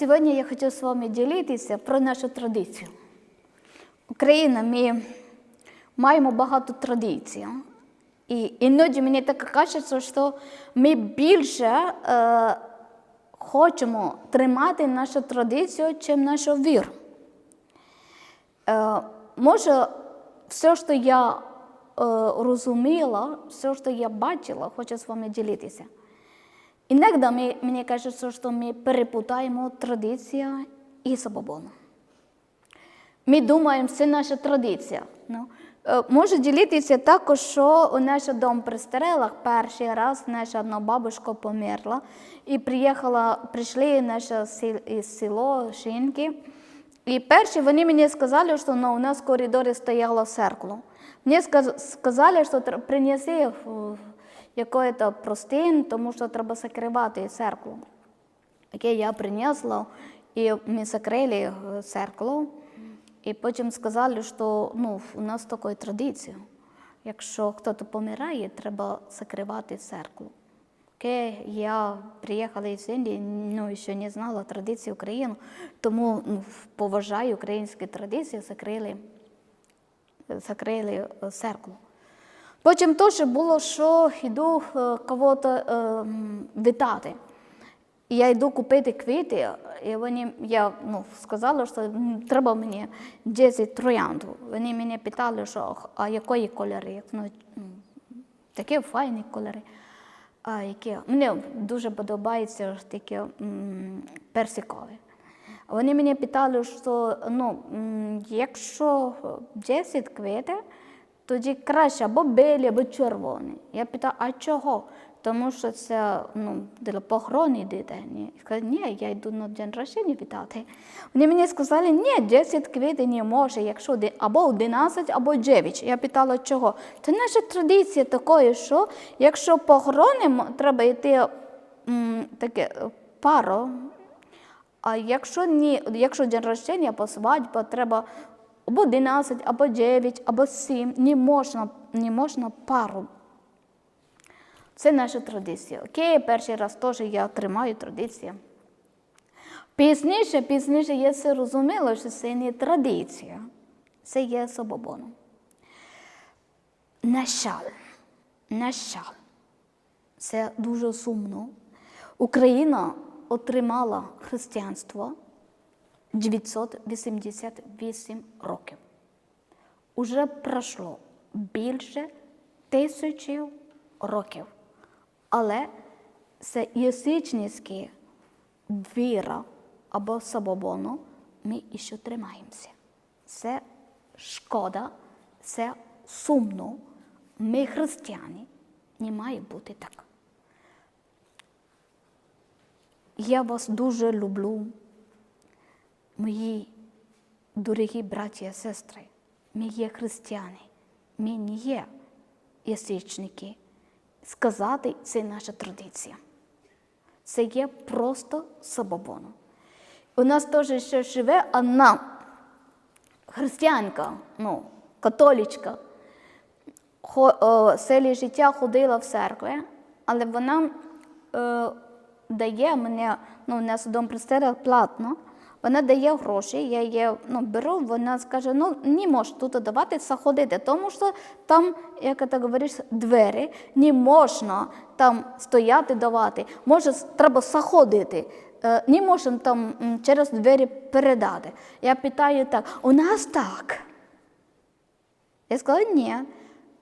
сьогодні я хочу з вами ділитися про нашу традицію. Україна, ми маємо багато традицій. І іноді мені так кажеться, що ми більше е, хочемо тримати нашу традицію, ніж нашу віру. Е, може, все, що я е, розуміла, все, що я бачила, хочу з вами ділитися. Іноді ми, мені кажеться, що ми перепутаємо традицію і забобону. Ми думаємо, це наша традиція. Ну, е, можу ділитися також, що у наш дом при Стерелах перший раз наша одна бабушка померла і приїхала, прийшли наше село Шинки. І перші вони мені сказали, що ну, у нас в коридорі стояло зеркало. Мені сказали, що принеси е, який-то простин, тому що треба закривати зеркало. яке я принесла, і ми закрили е, зеркало. І потім сказали, що ну, у нас така традиція. Якщо хтось помирає, треба закривати зеркало. Окей, я приїхала із Індії, ну, ще не знала традиції України, тому ну, поважаю українські традиції, закрили, закрили е, зеркало. Потім теж було, що йду е, кого-то е, вітати. Я йду купити квіти, і вони, я ну, сказала, що треба мені 10 троянд. Вони мене питали, що а якої кольори? Ну, такі файні кольори. А, які? Мені дуже подобається такі персикові. Вони мене питали, що ну, якщо 10 квітів, тоді краще або білі, або червоні. Я питаю, а чого? Тому що це ну, для похорони дитини. Я ні, я йду на день рождення вітати. Вони мені сказали, ні, 10 квітів не може, якщо або 11, або 9. Я питала, чого? Це наша традиція такої, що якщо похоронимо, треба йти м, таке пару, а якщо ні, якщо день рождення або свадьба, треба або 11, або 9, або 7, не можна, не можна пару. Це наша традиція. Окей, перший раз теж я тримаю традицію. Пізніше, пізніше я це розуміла, що це не традиція, це є забобоном. На жаль, на жаль, це дуже сумно. Україна отримала християнство 988 років. Уже пройшло більше тисячі років. Але це язичницька віра або забобону, ми ще тримаємося. Це шкода, це сумно. Ми християни, не має бути так. Я вас дуже люблю, мої дорогі браті і сестри. Ми є християни, ми не є язичники. Сказати це наша традиція. Це є просто забобоном. У нас теж ще живе одна християнка, ну, католічка. Селі життя ходила в церкву, але вона е, дає мене, ну, у нас дом престера платно, вона дає гроші, я її ну, беру, вона скаже, ну не можеш тут давати заходити, тому що там, як ти говориш, двері, не можна там стояти давати, може, треба заходити. Е, Не можемо там через двері передати. Я питаю так, у нас так. Я сказала, ні,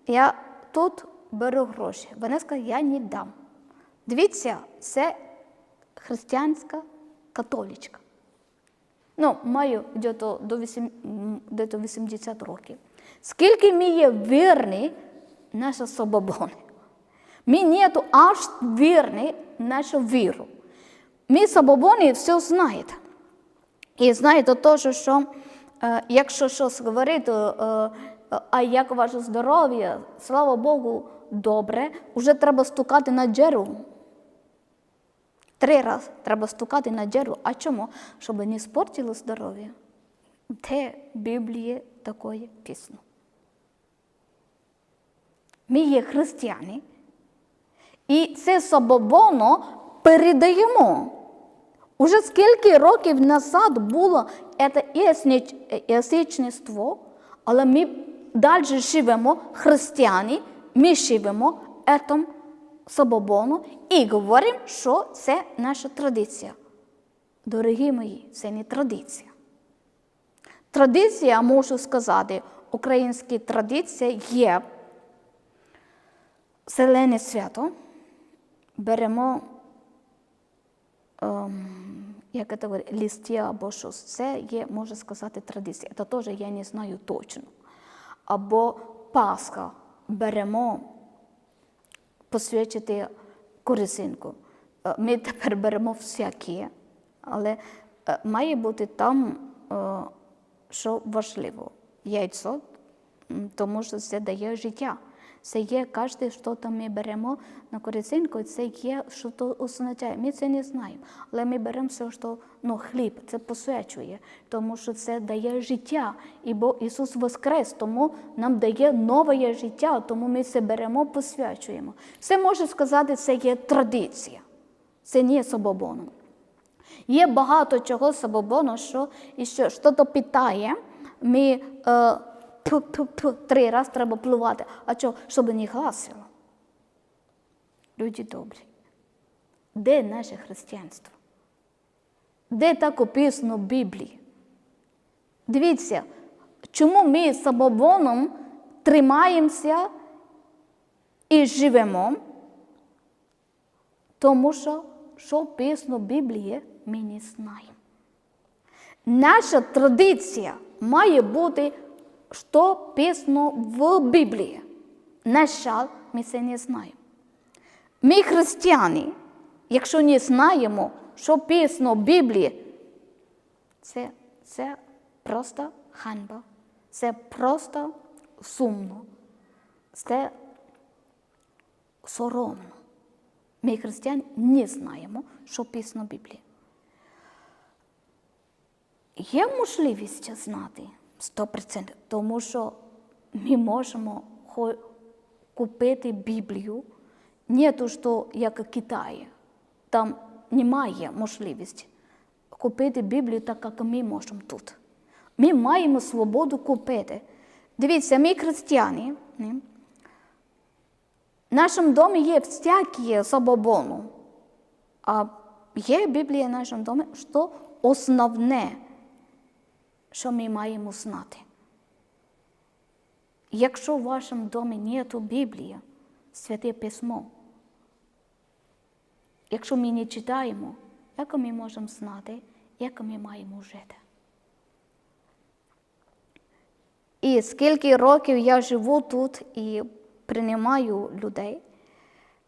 я тут беру гроші. Вона сказала, я не дам. Дивіться, це християнська католічка. Ну, маю где-то до вісім- где-то 80 років. Скільки ми є вірні наша собобони? Ми нету аж вірні нашу віру. Ми собобони все знаєте. І знаєте теж, що е, якщо щось говорити, е, е, а як ваше здоров'я, слава Богу, добре, вже треба стукати на джеру. Три рази треба стукати на джеру. А чому? Щоб не спортило здоров'я. Де Біблії такое пісно. Ми є християни, і це собобоно передаємо Уже скільки років назад було це ясніч- але ми далі живемо, християни, ми живемо етом собобону і говоримо, що це наша традиція. Дорогі мої, це не традиція. Традиція, можу сказати, українська традиція є зелене свято. Беремо, ем, як це говорить, листя або щось. Це є, можна сказати, традиція. Це теж я не знаю точно. Або Пасха беремо посвячити корисинку. Е, Ми тепер беремо всякі, але е, має бути там, е, що важливо, яйцо, тому що це дає життя. Це є кожне, що там ми беремо на корисинку, це є, що то означає. Ми це не знаємо. Але ми беремо все, що ну, хліб, це посвячує, тому що це дає життя. І бо Ісус Воскрес, тому нам дає нове життя, тому ми це беремо, посвячуємо. Це можна сказати, це є традиція. Це не є собобоном. Є багато чого собобону, що і що то питає, ми е, пу-пу-пу, три рази треба плювати. А що, щоб не гласило? Люди добрі. Де наше християнство? Де так описано в Біблії? Дивіться, чому ми собобоном тримаємося і живемо? Тому що, що писано в Біблії, ми не знаємо. Наша традиція має бути, що писано в Біблії. На жаль, ми це не знаємо. Ми, християни, якщо не знаємо, що писано в Біблії, це, це просто ганьба, це просто сумно, це соромно. Ми, християни, не знаємо, що писано в Біблії. Є можливість знати 100%, тому що ми можемо купити Біблію, не то, що як в Китаї. Там немає можливості купити Біблію так, як ми можемо тут. Ми маємо свободу купити. Дивіться, ми християни. В нашому домі є всякі забобони. А є Біблія в нашому домі, що основне, що ми маємо знати. Якщо в вашому домі нету Біблії, Святе Письмо, якщо ми не читаємо, як ми можемо знати, як ми маємо жити? І скільки років я живу тут і приймаю людей,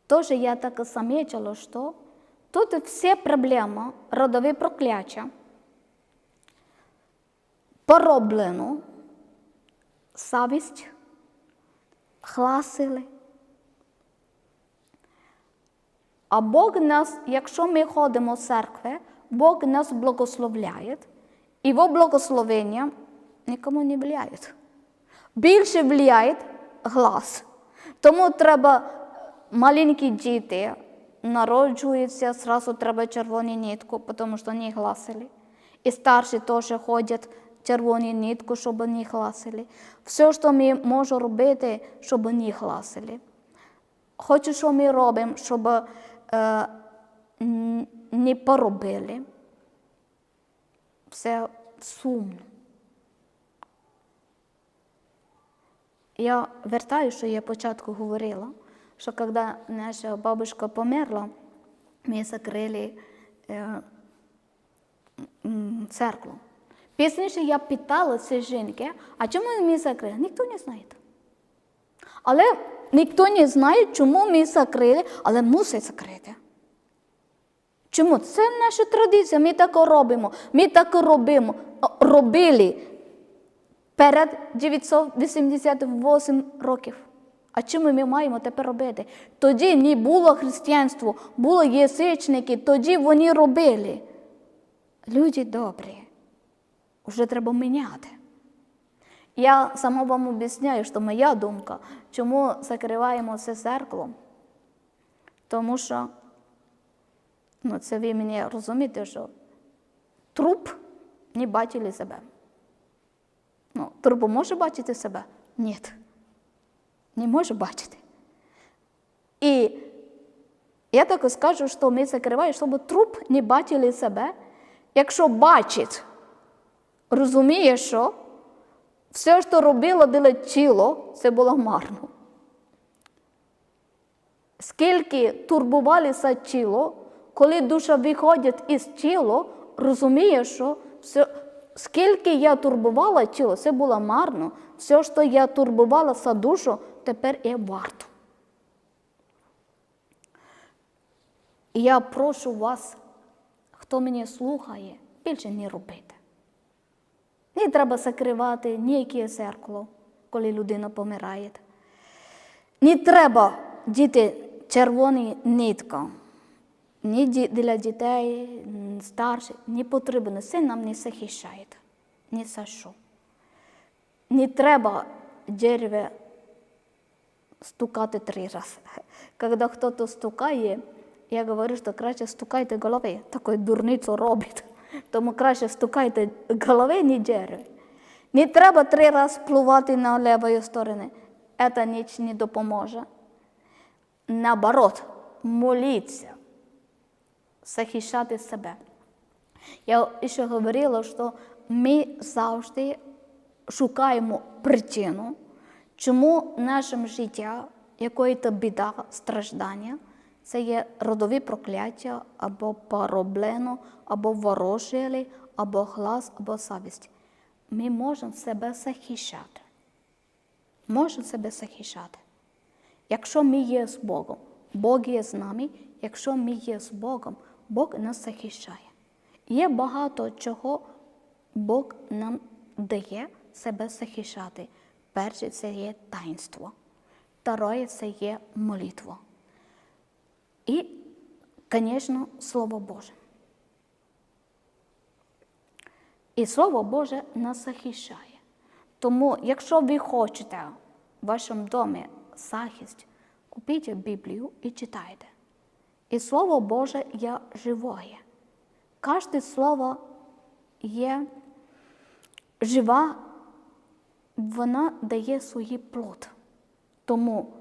теж я так замітила, що тут всі проблеми, родові прокляття, пороблено, совість, гласили. А Бог нас, якщо ми ходимо в церкву, Бог нас благословляє, і його благословення нікому не впливає. Більше впливає глас. Тому треба маленькі діти народжуються, зразу треба червону нитку, тому що не гласили. І старші теж ходять червону нитку, щоб не гласили. Все, що ми можемо робити, щоб не гласили. Хочу, що ми робимо, щоб е, не поробили. Все сумно. Я вертаю, що я початку говорила, що коли наша бабушка померла, ми закрили е, церкву. Пізніше я питала цієї жінки, а чому ми закрили? Ніхто не знає. Але ніхто не знає, чому ми закрили, але мусить закрити. Чому? Це наша традиція, ми так робимо. Ми так робимо, робили перед 988 років. А чому ми маємо тепер робити? Тоді не було християнства, було язичники, тоді вони робили. Люди добрі, вже треба міняти. Я сама вам об'ясняю, що моя думка, чому закриваємо це зеркало. Тому що, ну це ви мені розумієте, що труп не бачили себе. Ну, труп може бачити себе? Ні. Не може бачити. І я так скажу, що ми закриваємо, щоб труп не бачили себе. Якщо бачить, розуміє, що все, що робило для тіло, це було марно. Скільки турбувалося тіло, коли душа виходить із тіла, розуміє, що все, скільки я турбувала тіло, це було марно. Все, що я турбувала за душу, тепер є варто. І я прошу вас, хто мене слухає, більше не робити. Не треба закривати ніяке зеркало, коли людина помирає. Не треба діти червоні нитка. Ні для дітей, старших, не потрібно. Це нам не захищає. Ні за що. Не треба дерево стукати три рази. Коли хтось стукає, я говорю, що краще стукайте голови, такою дурницю робить. Тому краще стукайте голови, не дерево. Не треба три рази плувати на лівої сторони. Це ніч не допоможе. Наоборот, моліться, захищати себе. Я ще говорила, що ми завжди шукаємо причину, чому в нашому життя якої-то біда, страждання, це є родові прокляття, або проблема, або ворожили, або глас, або совість. Ми можемо себе захищати. Можемо себе захищати. Якщо ми є з Богом, Бог є з нами, якщо ми є з Богом, Бог нас захищає. Є багато чого Бог нам дає себе захищати. Перше це є таїнство, второе це є молитва. І, звісно, Слово Боже. І Слово Боже нас захищає. Тому, якщо ви хочете в вашому домі захист, купіть Біблію і читайте. І Слово Боже є живое. Кожне слово є жива, вона дає свій плод. Тому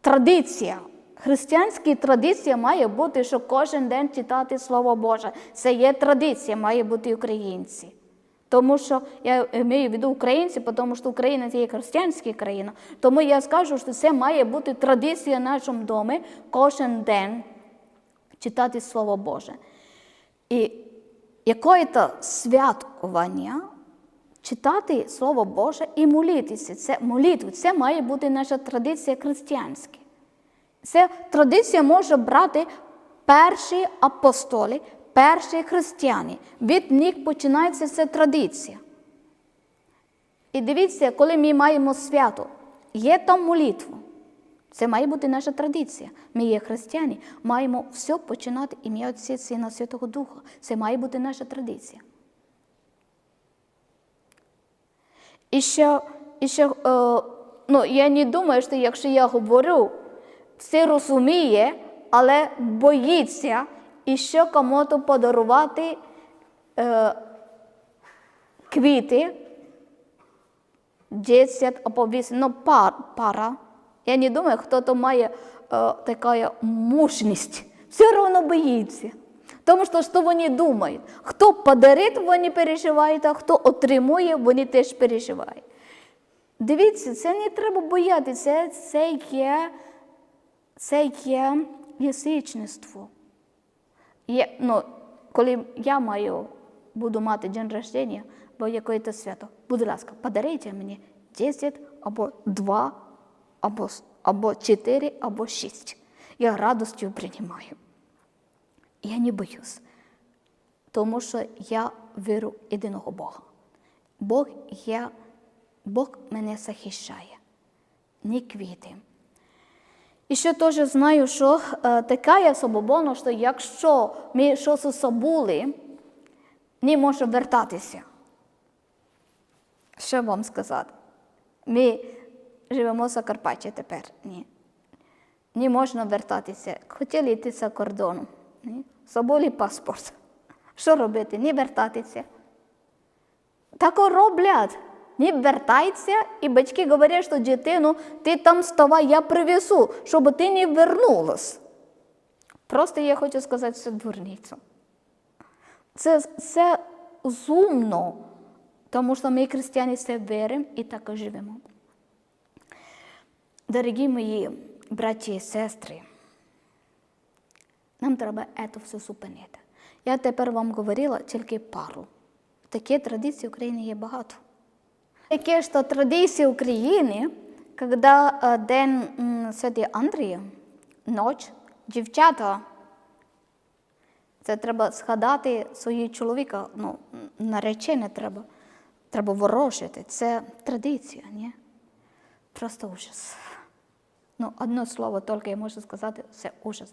традиція, християнська традиція має бути, що кожен день читати Слово Боже. Це є традиція, має бути українці. Тому що я маю в виду українці, тому що Україна це є християнська країна. Тому я скажу, що це має бути традиція в нашому домі кожен день читати Слово Боже. І якое-то святкування читати Слово Боже і молитися. Це молитва, це має бути наша традиція християнська. Це традиція може брати перші апостоли, перші християни. Від них починається ця традиція. І дивіться, коли ми маємо свято, є там молитва. Це має бути наша традиція. Ми є християни, маємо все починати ім'я Отця Сина Святого Духа. Це має бути наша традиція. І ще, і ще е, ну, я не думаю, що якщо я говорю, все розуміє, але боїться і ще комусь подарувати е, квіти, 10 або 8, ну, пар, пара. Я не думаю, хто то має е, така мужність. Все одно боїться. Тому що що вони думають? Хто подарить, вони переживають, а хто отримує, вони теж переживають. Дивіться, це не треба боятися, це є, це є язичництво. Є, ну, коли я маю, буду мати день рождення, бо якесь свято, будь ласка, подаріть мені 10 або 2, або, або 4, або 6. Я радостю приймаю. Я не боюсь, тому що я вірю в єдиного Бога. Бог є, Бог мене захищає, не квіти. І ще теж знаю, що е, така є собобона, що якщо ми щось забули, не може вертатися. Що вам сказати? Ми живемо в Закарпатті тепер. Ні. Не можна вертатися. Хотіли йти за кордоном. Забули паспорт. Що робити? Не вертатися. Так роблять. Не вертайся, і батьки говорять, що дитину, ти там вставай, я привезу, щоб ти не вернулась. Просто я хочу сказати, це дурниця. Це, це зумно, тому що ми, християни, все віримо і так і живемо. Дорогі мої браті і сестри, нам треба це все зупинити. Я тепер вам говорила тільки пару. Такі традиції в Україні є багато. Таке що традиції України, коли е, День м, Святий Андрія, ніч, дівчата, це треба згадати свого чоловіка, ну, наречене треба, треба ворожити. Це традиція, ні? Просто ужас. Ну, одне слово тільки я можу сказати, це ужас.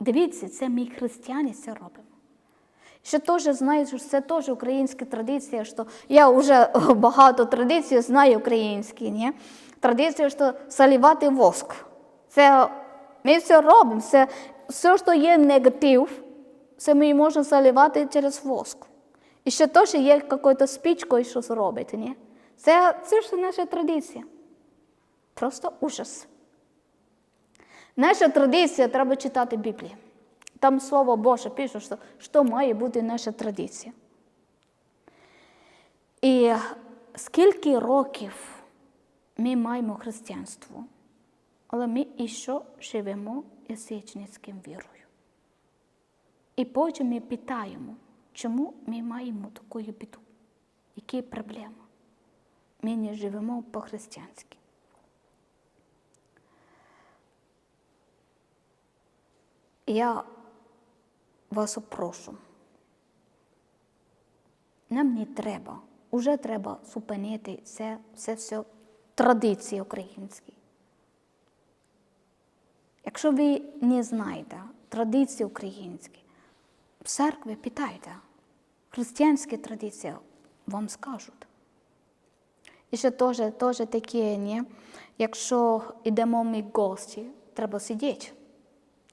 Дивіться, це ми християни це робимо. Ще теж знаю, що це теж українська традиція, що я вже багато традицій знаю українські, ні? Традиція, що заливати воск. Це ми все робимо. Це все, що є негатив, це ми можемо заливати через воск. І ще теж є якоюсь спічкою щось робити, ні? Це, це ж наша традиція. Просто ужас. Наша традиція треба читати Біблію. Там Слово Боже пише, що, що має бути наша традиція. І скільки років ми маємо християнство, але ми іще живемо язичницьким вірою. І потім ми питаємо, чому ми маємо таку біду, які проблеми. Ми не живемо по-християнськи. Я вас прошу. Нам не треба, уже треба зупинити це, це все традиції українські. Якщо ви не знаєте традиції українські, в церкві питайте, християнські традиції вам скажуть. І ще теж, теж таке, ні? якщо йдемо ми гості, треба сидіти.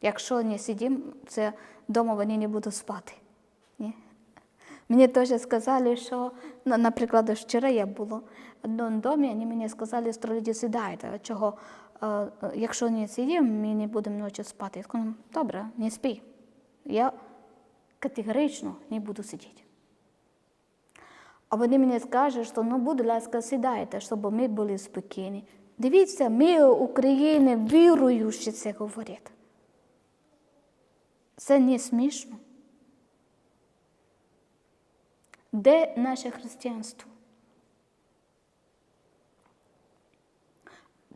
Якщо не сидимо, це вдома вони не будуть спати. Ні? Мені теж сказали, що, ну, наприклад, вчора я була в одному домі, вони мені сказали, що люди сідайте. Чого? Е, Якщо не сидимо, ми не будемо ночі спати. Я сказала, добре, не спи. Я категорично не буду сидіти. А вони мені скажуть, що ну, будь ласка, сідайте, щоб ми були спокійні. Дивіться, ми, України, віруючі це говорять. Це не смішно. Де наше християнство?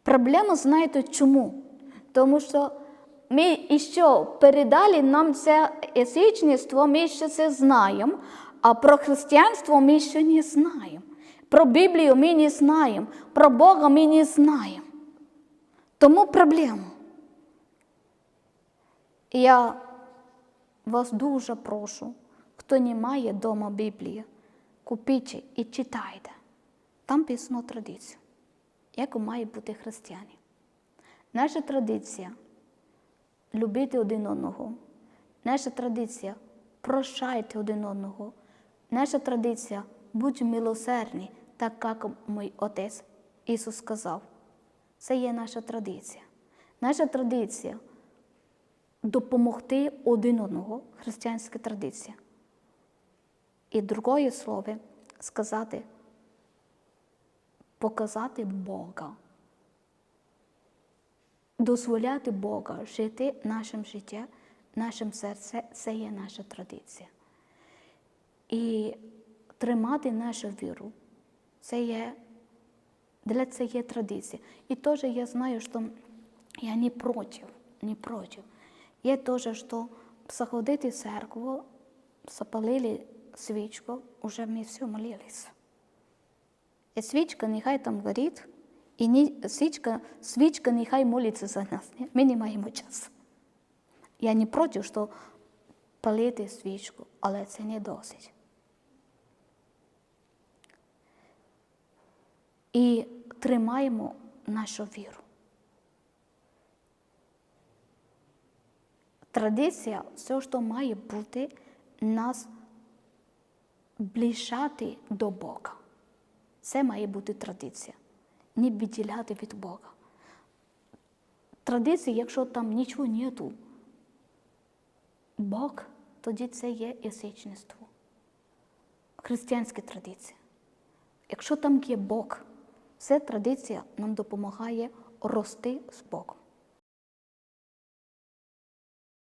Проблема, знаєте чому? Тому що ми іще передали нам це язичництво, ми ще це знаємо, а про християнство ми ще не знаємо. Про Біблію ми не знаємо, про Бога ми не знаємо. Тому проблема. Я вас дуже прошу, хто не має вдома Біблії, купіть і читайте. Там писано традицію, як має бути християни. Наша традиція любити один одного. Наша традиція прощайте один одного. Наша традиція будь милосердні, так як мій Отець Ісус сказав. Це є наша традиція. Наша традиція допомогти один одного, християнська традиція. І другое слово сказати, показати Бога, дозволяти Бога жити нашим життям, нашим серцем це є наша традиція. І тримати нашу віру, це є, для це є традиція. І теж я знаю, що я не проти, не проти. Є теж, що заходити в церкву, запалили свічку, вже ми все молились. І свічка нехай там горить, і не, свічка, свічка нехай молиться за нас. Ми не маємо часу. Я не проти, що палити свічку, але це не досить. І тримаємо нашу віру. Традиція, все, що має бути, нас ближати до Бога. Це має бути традиція. Не відділяти від Бога. Традиції, якщо там нічого нету, Бог, тоді це є язичництво. Християнська традиція. Якщо там є Бог, ця традиція нам допомагає рости з Богом.